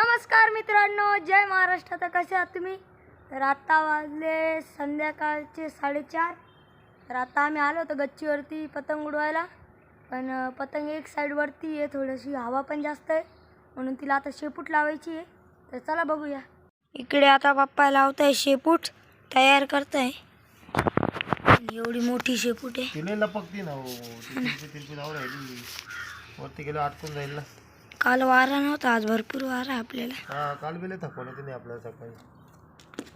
नमस्कार मित्रांनो जय महाराष्ट्र. आता कसे आहात तुम्ही? तर आत्ता वाजले संध्याकाळचे साडेचार. तर आता आम्ही आलो होतो गच्चीवरती पतंग उडवायला. पण पतंग एक साईडवरती आहे थोडीशी हवा पण जास्त आहे. म्हणून तिला आता शेपूट लावायची आहे. तर चला बघूया. इकडे आता पप्पा लावत आहे शेपूट तयार करत आहे एवढी मोठी शेपूट आहे. लपकती ना हो. वरती गेलो अटकून जाईल ना. काल वारा नव्हता आज भरपूर वारा आपल्याला. हा काल बिले थकवलं तिने आपल्याला सकाळी.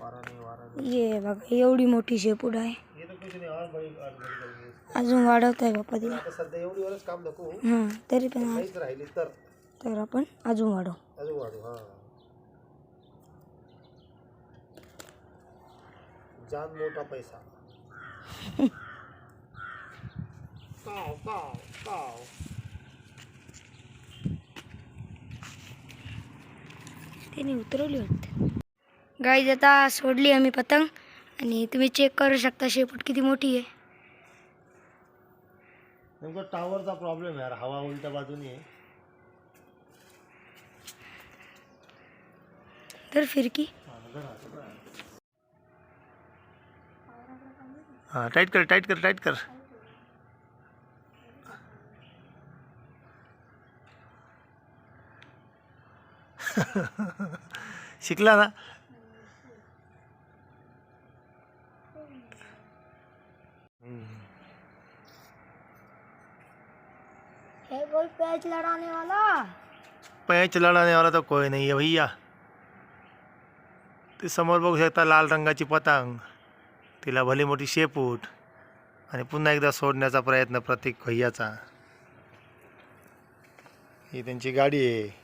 वारा नाही वारा नाही. ये बघा एवढी मोठी शेपूट आहे. ये तर कुछ नाही आवाज बडी आठ बडी करेंगे. अजून वाढवत आहे बाप्पा तिला. आता सध्या एवढी वरच काम नको. हां तरी पण आज. काहीच राहिली तर. तर आपण अजून वाढवू. अजून वाढू हा. जान मोठा पैसा. काव काव काव त्याने उतरवली वाटतं गाईज आता सोडली आम्ही पतंग आणि तुम्ही चेक करू शकता शेपूट किती मोठी आहे. नेमकं टावरचा प्रॉब्लेम यार हवा उलट्या बाजूने आहे. तर फिरकी. हा टाईट कर टाईट कर टाईट कर. शिकला ना? है कोई पैच लड़ाने वाला. पैच लढाने वाला तर कोई नाही आहे भैया. ते समोर बघू शकता लाल रंगाची पतंग तिला भली मोठी शेपूट आणि पुन्हा एकदा सोडण्याचा प्रयत्न प्रत्येक भैयाचा. ही त्यांची गाडी आहे.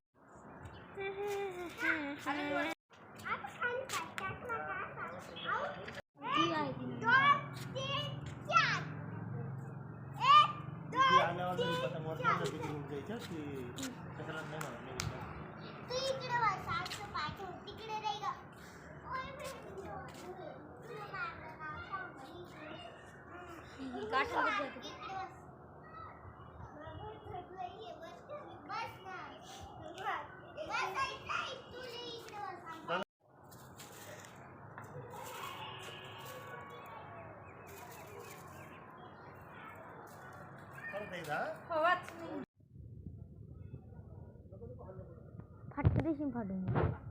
देशील फाटून काटल नाही तर कटून येईल हा तो घुसल आता मधी आपला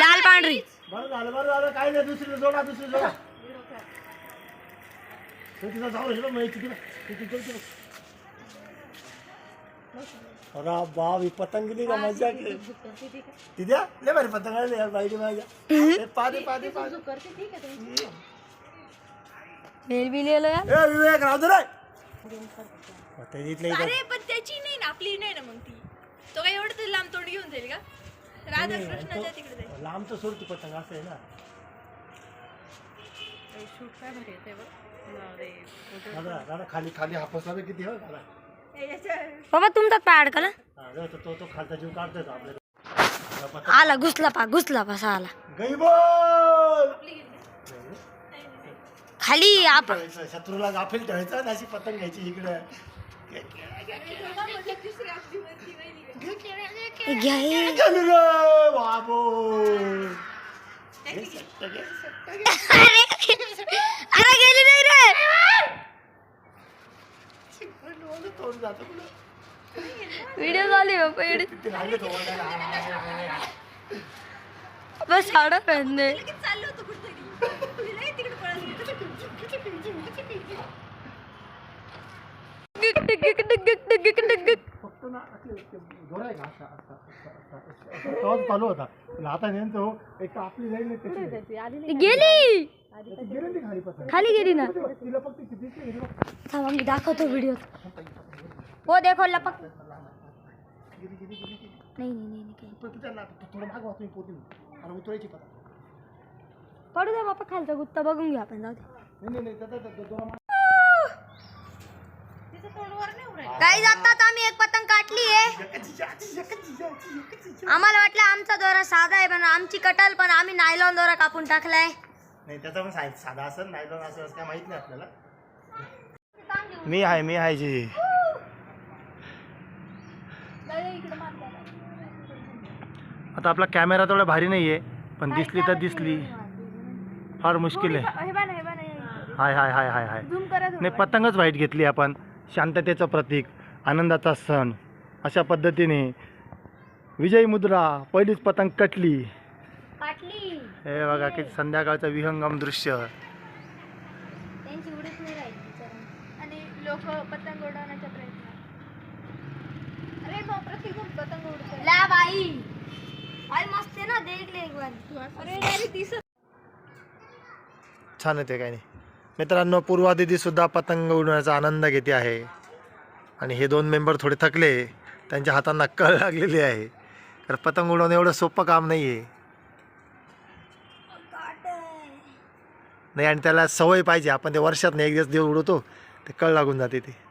लाल पांढरी. बरं झालं बरं झालं. काही नाही दुसरी जोडा दुसरी जोडा. तो तिथं जाऊ राहिलो मग तिकडे. तिथे चल तिकडे. अरे बाप ही पतंग गेली का मजा केली तिथे लय भारी पतंग आली यार बाईने माझ्या बी लिहिलं यार ए विवेक राहू दे रे. अरे पण त्याची नाही ना आपली नाही ना मग ती. तो काय एवढं तरी लांब तोंड घेऊन जाईल का? राधाकृष्णाच्या तिकडे जाईल लांब तर सोडती पतंग असं आहे ना. शूट काय भारी येते बघ. दादा दादा खाली खाली हापसला बी किती हो दादा. बाबा तुमचा पाय अडकला हा, जाऊ तो तो- तो खालचा जीव काढतोय तो आपल्याला पतंग. आला घुसला पा घुसला पा आला गई बोल खाली आप शत्रूला गाफील ठेवायचं आणि अशी पतंग घ्यायची इकडे. घ्या हे. गेली रे बाबो हे सट्ट घे, सट्ट घे. अरे गेली नाही रे डोळं तोंड जातं कुठं. व्हिडिओ झाली बाप्पा एवढी ते लागले तो ओरडायला. बस साडा पहनले चाललो होतो कुठतरी तिला तिकडे पळत फक्त ना जोर आहे का असा असा असा तोच चालू होता पण आता नेमतो एक आपली जाईल ती गेली! खाली गेली ना. तिला फक्त किती थांबा मी दाखवतो व्हिडिओ हो देखो लपक नाही नाही नाही थोडं उतरायची पडू द्या बापा खालचा गुत्ता बघून घ्या आपण जाऊ दे नाही नाही नाही त्या- त्या- त्या- दोन माग- तिचं तोंडवर नाही उरायला काही जातात आम्ही एक पतंग काढली आहे. आम्हाला वाटलं आमचा दोरा साधा आहे पण आमची कटाल पण आम्ही नायलॉन दोरा कापून टाकलाय. नाही त्याचा पण साधा असेल असं काय माहीत नाही आपल्याला. मी आहे मी आहे जी. आता आपला कॅमेरा थोडा भारी नाही आहे पण दिसली तर दिसली. फार मुश्किल आहे. हाय हाय हाय हाय हाय. नाही पतंगच वाईट घेतली आपण. शांततेचं प्रतीक आनंदाचा सण. अशा पद्धतीने विजयी मुद्रा पहिलीच पतंग कटली. काटली हे बघा किती संध्याकाळचं विहंगम दृश्य. त्यांची उडीच नाही राहिली बिचाऱ्यांची. आणि लोक पतंग उडवण्याच्या प्रयत्न. अरे मग प्रत्येक जण पतंग उडवतो ला बाई. आई मस्त आहे ना देख ले एक बार अरे डायरेक्ट दिसत. छान येते काही नाही. मित्रांनो पूर्वा सुद्धा पतंग उडवण्याचा आनंद घेते आहे. आणि हे दोन मेंबर थोडे थकले त्यांच्या हातांना कळ लागलेली आहे. तर पतंग उडवणं एवढं सोपं काम नाही आहे नाही आणि त्याला सवय पाहिजे. आपण ते वर्षात एक दिवस देव उडवतो ते कळ लागून जाते ते.